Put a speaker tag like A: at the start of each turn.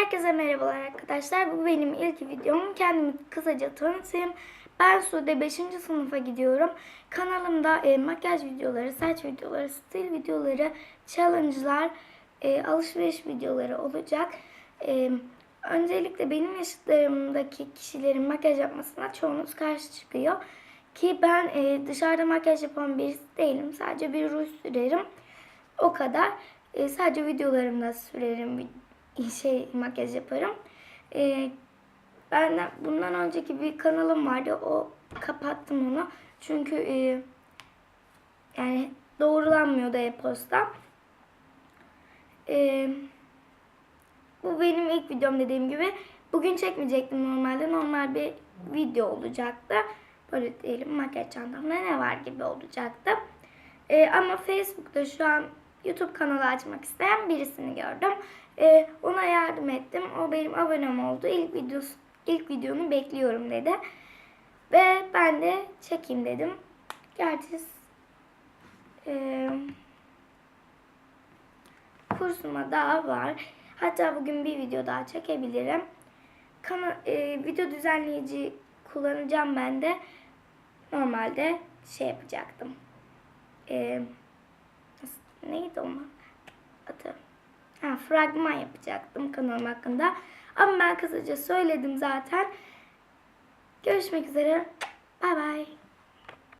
A: Herkese merhabalar arkadaşlar. Bu benim ilk videom. Kendimi kısaca tanıtayım. Ben Sude 5. sınıfa gidiyorum. Kanalımda e, makyaj videoları, saç videoları, stil videoları, challenge'lar, e, alışveriş videoları olacak. E, öncelikle benim yaşıtlarımdaki kişilerin makyaj yapmasına çoğunuz karşı çıkıyor. Ki ben e, dışarıda makyaj yapan birisi değilim. Sadece bir ruj sürerim. O kadar. E, sadece videolarımda sürerim. Şey makyaj yaparım. E, ben bundan önceki bir kanalım vardı. O kapattım onu. Çünkü e, yani doğrulanmıyordu e-posta. E, bu benim ilk videom dediğim gibi. Bugün çekmeyecektim normalde. Normal bir video olacaktı. Böyle diyelim makyaj çantamda ne var gibi olacaktı. Ee, ama Facebook'ta şu an YouTube kanalı açmak isteyen birisini gördüm. Ee, ona yardım ettim. O benim abonem oldu. İlk videosu, ilk videonu bekliyorum dedi. Ve ben de çekeyim dedim. Gerçi e, kursuma daha var. Hatta bugün bir video daha çekebilirim. Kana, e, video düzenleyici kullanacağım ben de. Normalde şey yapacaktım. E, nasıl- neydi onun adı? Ha, fragman yapacaktım kanalım hakkında. Ama ben kısaca söyledim zaten. Görüşmek üzere. Bay bay.